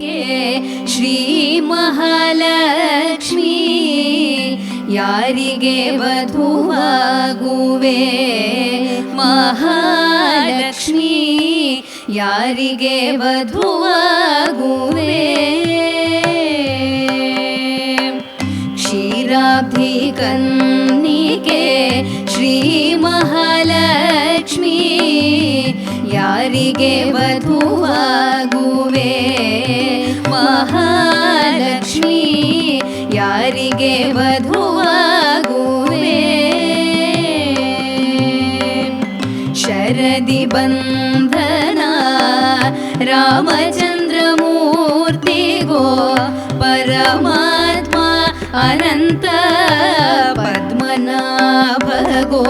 ಶ್ರೀ ಮಹಾಲಕ್ಷ್ಮೀ. ಯಾರಿಗೆ ವಧುವಾಗುವೆ ಮಹಾಲಕ್ಷ್ಮೀ. ಯಾರಿಗೆ ವಧುವಾಗುವೆ ಕ್ಷೀರಾಬ್ಧಿ ಕನ್ನಿಕೆ ಶ್ರೀ ಮಹಾಲಕ್ಷ್ಮೀ. ಯಾರಿಗೆ ವಧುವಾಗುವೆ ಮಹಾಲಕ್ಷ್ಮೀ ಯಾರಿಗೆ ವಧುವಾಗುವೆ ಶರದಿ ಬಂಧನ ರಾಮಚಂದ್ರ ಮೂರ್ತಿಗೋ ಪರಮಾತ್ಮ ಅನಂತ ಪದ್ಮನಾಭಗೋ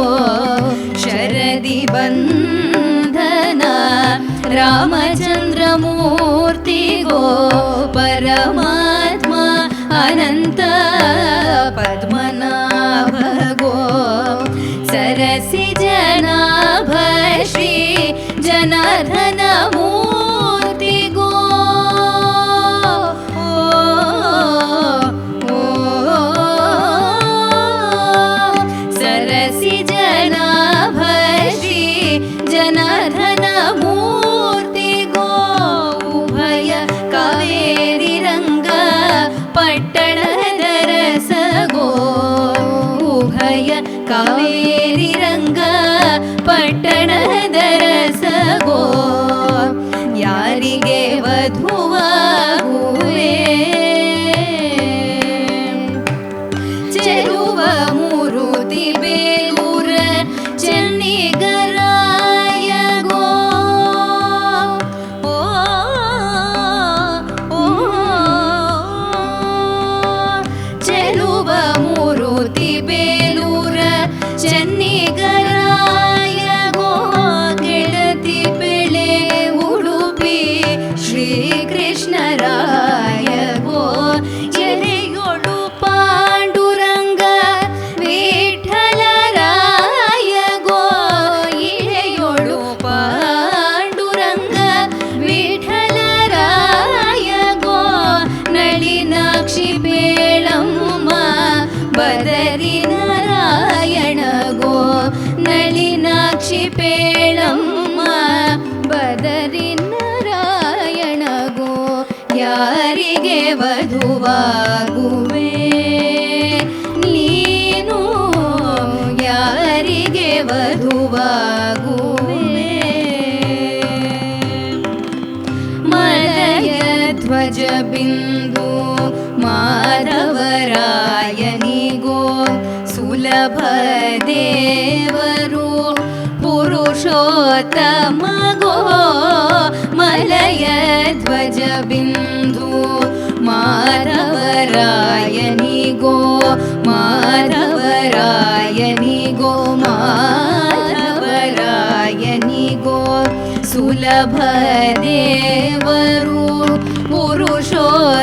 ಶರದಿ ಬಂಧನ ರಾಮಚಂದ್ರ परमात्मा अनन्त पद्मनाभ गो ಉಭಯ ಕಾವೇರಿ ರಂಗ ಪಟ್ಟಣದ ರಸಗೋ ಯಾರಿಗೆ ವಧುವಾಗುವೆ ಚೆಲುವ ಮೂರುತಿ ಬೇಲೂರ ಚೆನ್ನಿಗರಾಯಗೋ ಬದರಿ ನಾರಾಯಣಗೋ ನಳಿನಾಕ್ಷಿ ಪೇಳಮ್ಮ ಬದರಿ ನಾರಾಯಣಗೋ ಯಾರಿಗೆ ವಧುವಾಗುವೆ? ನೀನು ಯಾರಿಗೆ ವಧುವಾಗುವೆ? ಮಲಯ ಧ್ವಜ ಬಿಂದು ಮಾಧವರಾಯನಿಗೋ भदे पुरुषोत्तमगो मलयध्वजबिन्दु मलय मारवरायनि गो मारवरायनि गो मायनि गो सुलभदेवरु पुरुषोत्तमगो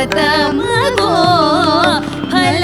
फल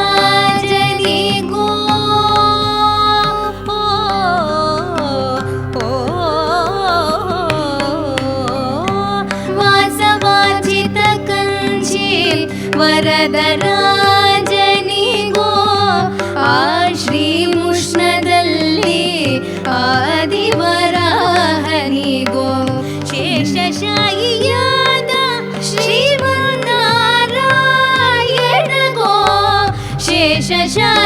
ವರದರಾಜನಿಗೋ ಆ ಶ್ರೀ ಮುಷ್ಣದಲ್ಲಿ ಆದಿವರಾಹನಿಗೋ ಶೇಷಶಾಯಿಯಾದ ಶ್ರೀಮನ್ನಾರಾಯಣಗೋ ಶೇಷಶಾಯಿಯಾದ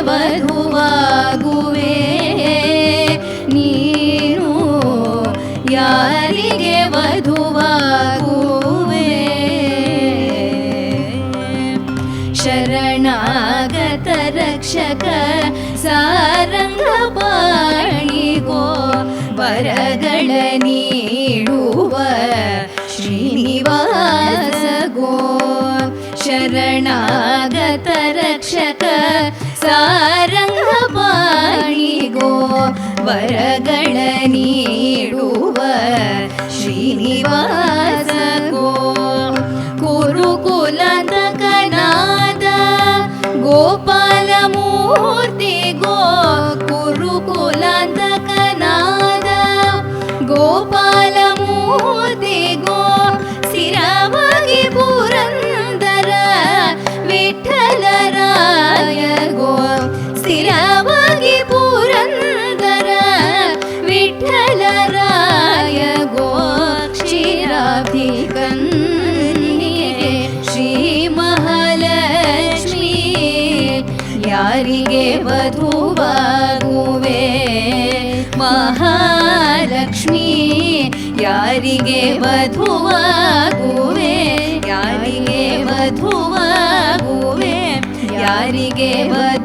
ವಧುವಾಗುವೆ? ನೀನು ಯಾರಿಗೆ ವಧುವಾಗುವೆ? ಶರಣಾಗತ ರಕ್ಷಕ ಸಾರಂಗ ಪಾಣಿಗೋ ವರಗಳ ನೀಡುವ ಶ್ರೀನಿವಾಸ ಗೋ ಶರಣಾಗತ ರಕ್ಷಕ ಸಾರಂಗ ಪಾಣಿಗೋ ವರಗಳ ನೀಡುವ ಶ್ರೀನಿವಾಸ ಗೋ ಕುರುಕುಲದ ಕನಾದ ಗೋಪಾಲ ಮೂರ್ತಿ ಗೋ ಕುರುಕುಲದ ಕನಾದ ಗೋಪಾಲ ಮೂರ್ತಿ ಗೋ ಸ್ಥಿರವಾಗಿ ಪುರಂದರ ವಿಠಲರಾಯ ಗೋ ಸ್ಥಿರವಾಗಿ ವಿಠಲರಾಯ ಗೋ ಶ್ರೀ ಮಹಾಲಕ್ಷ್ಮಿ ಯಾರಿಗೆ ವಧುವಾಗುವೆ? ಮಹಾಲಕ್ಷ್ಮಿ ಯಾರಿಗೆ ವಧುವಾಗುವೆ? ಯಾರಿಗೆ ವಧುವಾಗುವೆ ಯಾರಿಗೆ ವಧುವಾಗುವೆ